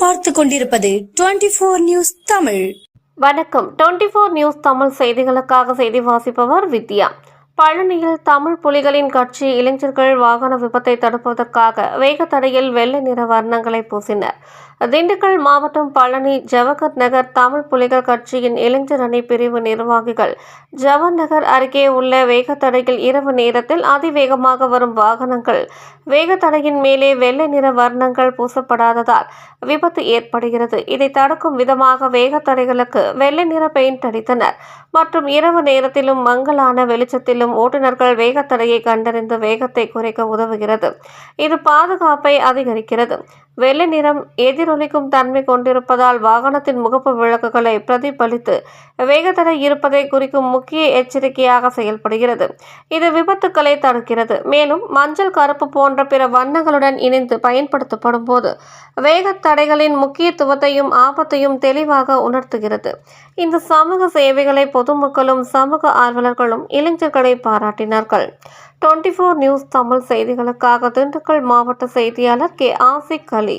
பார்த்து கொண்டிருப்பது twenty four news Tamil. வணக்கம். டுவெண்ட்டி ஃபோர் நியூஸ் தமிழ் செய்திகளுக்காக செய்தி வாசிப்பவர் வித்யா. பழனியில் தமிழ் புலிகளின் கட்சி இளைஞர்கள் வாகன விபத்தை தடுப்பதற்காக வேகத்தடையில் வெள்ளை நிற வர்ணங்களை பூசினர். திண்டுக்கல் மாவட்டம் பழனி ஜவஹர் நகர் தமிழ் புலிகள் கட்சியின் இளைஞர் அணி பிரிவு நிர்வாகிகள். ஜவஹர் நகர் அருகே உள்ள வேகத்தடையில் இரவு நேரத்தில் அதிவேகமாக வரும் வாகனங்கள். வேகத்தடையின் மேலே வெள்ளை நிற வர்ணங்கள் பூசப்படாததால் விபத்து ஏற்படுகிறது. இதை தடுக்கும் விதமாக வேகத்தடைகளுக்கு வெள்ளை நிற பெயிண்ட் அடித்தனர். மற்றும் இரவு நேரத்திலும் மங்கலான வெளிச்சத்திலும் ஓட்டுநர்கள் வேகத்தடையை கண்டறிந்து வேகத்தை குறைக்க உதவுகிறது. இது பாதுகாப்பை அதிகரிக்கிறது. வெள்ளை நிறம் எதிர் எதிரொலிக்கும் தன்மை கொண்டிருப்பதால் வாகனத்தின் முகப்பு விளக்குகளை பிரதிபலித்து வேகத்தடை இருப்பதை குறிக்கும் முக்கிய எச்சரிக்கையாக செயல்படுகிறது. இது விபத்துக்களை தடுக்கிறது. மேலும் மஞ்சள் கருப்பு போன்ற பிற வண்ணங்களுடன் இணைந்து பயன்படுத்தப்படும் போது வேகத்தடைகளின் முக்கியத்துவத்தையும் ஆபத்தையும் தெளிவாக உணர்த்துகிறது. இந்த சமூக சேவைகளை பொதுமக்களும் சமூக ஆர்வலர்களும் இளைஞர்களை பாராட்டினார்கள். டுவெண்ட்டி ஃபோர் நியூஸ் தமிழ் செய்திகளுக்காக திண்டுக்கல் மாவட்ட செய்தியாளர் கே ஆசிக் அலி.